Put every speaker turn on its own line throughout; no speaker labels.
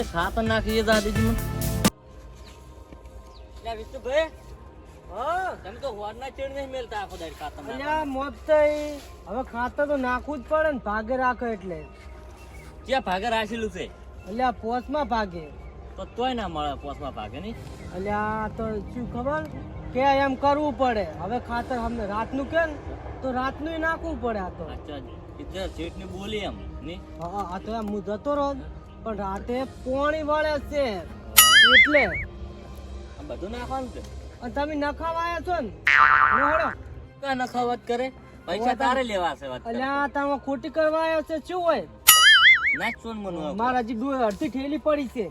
વિષ્ણુભાઈ ખાતર નાખીએ તો આ મને વિષ્ણુભાઈ. તમે તો હોરના ચેડ નહીં મેલતા આખો દાડી ખાતર
અલ્યા મોત હવે ખાતર તો નાખવું જ પડે ને ભાગે રાખે એટલે.
ક્યાં ભાગે રાખેલું છે?
અલ્યા પોસમાં ભાગે.
તો તોય ના મળે પોસમાં ભાગે નહીં.
અલ્યા તો શું ખબર? કે એમ કરવું પડે. હવે ખાતર અમને રાતનું કે ને તો રાતનું નાખવું પડે આ તો.
અચ્છા એટલે બોલી એમ નહીં?
હા આ તો એમ હું જતો રહો. પણ રાતે પોણી વળે છે. એટલે.
આ બધું નાખવાનું છે?
અને તમે નખાવા આવ્યા છો ને? લો
કા નખાવત કરે? પૈસા તારે લેવા છે વાત
અલ્યા તમે ખોટી કરવા આવ્યા છે શું હોય?
નાખશો ને મનો
મારા હજી ડો- અડધી ઠેલી પડી છે.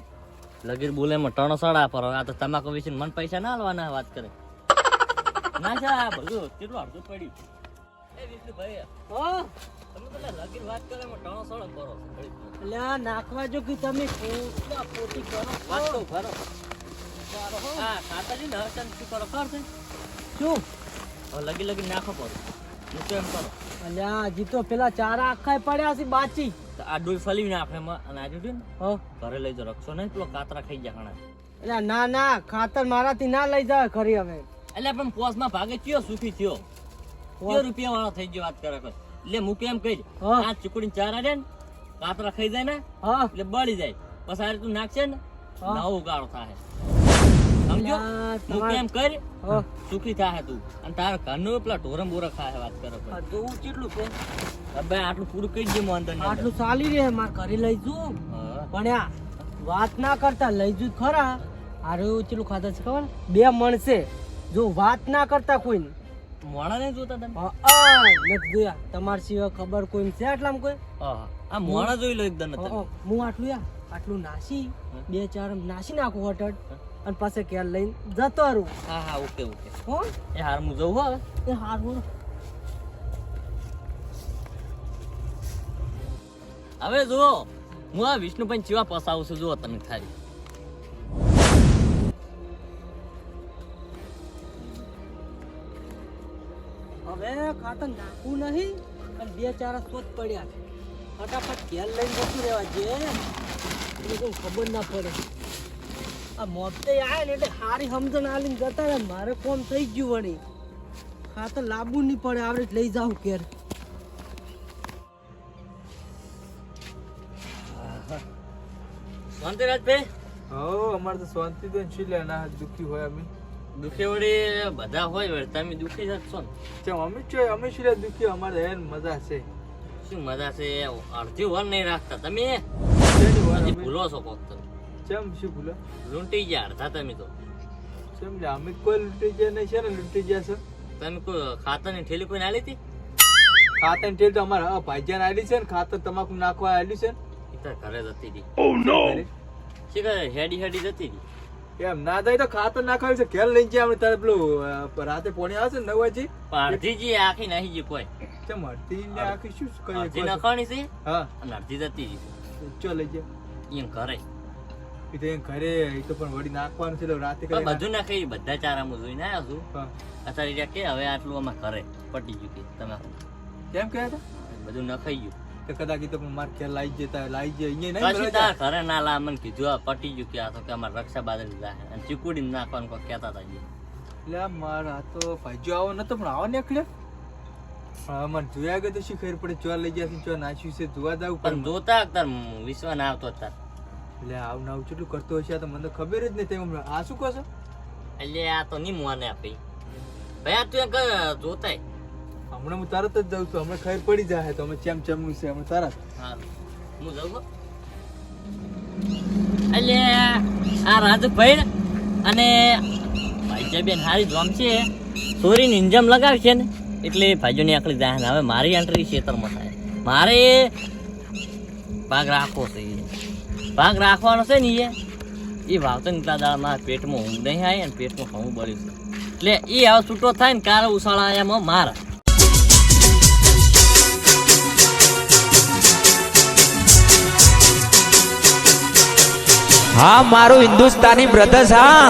લગીર બોલે માં ટણો સડા પર. આ તો તમાકુ વિશે મને પૈસા ના આલવાના વાત કરે. ના છે આ બધું કેટલું અડધું પડ્યું. એ વિષ્ણુભાઈ
હા?
તમે તો લગીર વાત કરે માં ટણો સડો કરો ઘડીક.
નાખવા જો કે તમે ખોટા ખોટી કરો
વાત તો હા. ને શું કરો છે?
શું?
લગી લગી નાખો હું તો એમ કરો.
અલ્યા હજી તો પેલા ચારા આખા પડ્યા છે બાચી.
આ ડોઈ ફલી નાખે અને આજુ છે ને?
હા.
ઘરે લઈ જાવ રક્ષો નહીં પેલો કાતરા ખાઈ જાય ઘણા
એટલે ના ના ખાતર મારાથી ના લઈ જાય ખરી હવે.
એટલે પણ પોસમાં ભાગે ચિયો સુખી થયો? કયો રૂપિયા વાળો થઈ ગયો વાત કરે એટલે હું કેમ કહી
હા.
આ ચુકડી ચાર આડે ને કાતરા ખાઈ જાય ને એટલે બળી જાય. પછી આ તું નાખશે ને. નવો ગાળો થાય સમજો? હું કેમ કર? સુખી થાય તું. અને તારા ઘરનું પેલા ઢોરમ બોરા ખાય વાત કરે
કેટલું છે
હવે આટલું પૂરું કહી દે અંદર ને
આટલું ચાલી રહે મારે ઘરે લઈ જવું પણ આ વાત ના કરતા લઈ જુ ખરા. હારું ચેલું ખાધા છે ખબર? બે મણસે જો વાત ના કરતા કોઈ
મોણા ને જોતા તમે?
નથી જોયા. તમાર સિવાય ખબર કોઈ છે આટલામાં કોઈ?
હા. આ મોણા જોઈ લો એકદમ તમે.
હું આટલું યા? આટલું નાસી. બે ચાર નાસી નાખું હોટલ. અને પાસે ક્યાં લઈને જતો રહું.
હા હા ઓકે ઓકે.
હો?
એ હાર હું જવું હવે?
એ હારું
હવે. જુઓ. હું આ વિષ્ણુભાઈ ચેવા પસાવું છું જુઓ તમે ખાલી.
હવે ખાતર નાખવું નહીં અને બે ચાર સ્વત પડ્યા છે. ફટાફટ ઘેર લઈને જતું રહેવા જે એને કોઈ ખબર ના પડે. આ મોતે આવે ને એટલે સારી સમજણ આલીને જતા રહે. મારે કોમ થઈ ગયું વળી. ખાતર લાંબુ નહીં પડે. આવડે જ લઈ જાઉં ઘેર.
શાંતિરાજભાઈ?
હો અમારે તો શાંતિ તો છીલે ના દુઃખી હોય અમે.
દુખે વળી બધા હોય વળી તમે દુખી જ છો ને.
ચમ અમે છો અમે શું દુખી અમારે હેન મજા છે.
શું મજા છે? અડધી વર નહીં રાખતા તમે? ભૂલો છો કોક તો
ચમ શું ભૂલો?
લૂંટી ગયા અડધા તમે તો.
ચમ લે અમે કોઈ લૂંટી ગયા નહીં છે ને લૂંટી ગયા છે.
તમે કોઈ ખાતરની ઠેલી કોઈ નાલી હતી?
ખાતર ઠેલી તો અમારા ભાઈજાન આલી છે ને ખાતર તમાકુ નાખવા આલી છે
ને. ઘરે જતી હતી.
ને
શી કરે હેડી હેડી જતી હતી?
એમ ના થાય તો ખાતર નાખવાનું છે. ઘેર લઈને જાય અમે તારે પેલું રાતે પોણી આવે છે ને નવ વાગે
પણ અડધી આખી નાખી ગઈ કોઈ.
ચમ મરતી ને આખી શું કરીએ
અડધી
નાખવાની છે? હા.
અને અડધી જતી રહી
ચો લઈ જાય
એમ ઘરે.
એ તો એમ ઘરે એ તો પણ વળી નાખવાનું છે તો રાતે કરી
બધું નાખી બધા ચારા હું જોઈને આવ્યો છું. અત્યારે કે હવે આટલું અમે કરે પટી ગયું કે તમે
કેમ કહેતા? હતા
બધું નખાઈ ગયું.
તો કદાચ એ તો પણ માર ઘેર લાવી જતા લાવી જાય અહીંયા નહીં
તાર ઘરે ના લા મને કીધું આ પટી ગયું કે આ તો કે અમારે રક્ષા બાદલ જાય અને ચીકુડી નાખવાનું કોઈ કહેતા હતા
એટલે મારા તો ભાઈજો આવો નતો પણ આવો નીકળ્યો અમાર જોયા ગયો તો શું ખબર પડે જોવા લઈ ગયા છે ચો નાખ્યું છે જોવા દાવ
પણ જોતા તાર વિશ્વ ના આવતો તાર.
એટલે આવું ને આવું કેટલું કરતો હશે તો મને ખબર જ નહીં તેમ. આ શું કહો છો?
એટલે આ તો નહીં મોને આપી. ભાઈ આ તું એક જોતાય.
હમણાં હું તરત જ જાઉં છું. હમણાં ખબર પડી જાય તો અમે ચેમ ચમનું છે. હમણાં તરત.
હા. હું જાઉં. એટલે આ રાજભાઈ અને ભાઈજાબેન હારી જોમ છે. ચોરીની ઇન્જમ લગાવી છે ને, એટલે ભાઈજોની આકડી જાય હવે મારી એન્ટ્રી ખેતરમાં થાય. મારે ભાગ રાખવો છે. ભાગ રાખવાનો છે ને એ એ વાવતો નીકળા દાળમાં પેટમાં ઊંઘ નહીં આવી અને પેટમાં હું બળ્યું છે. એટલે એ હવે છૂટો થાય ને કારે ઉછાળા એમાં મારા.
હા મારું હિન્દુસ્તાની બ્રધર્સ હા.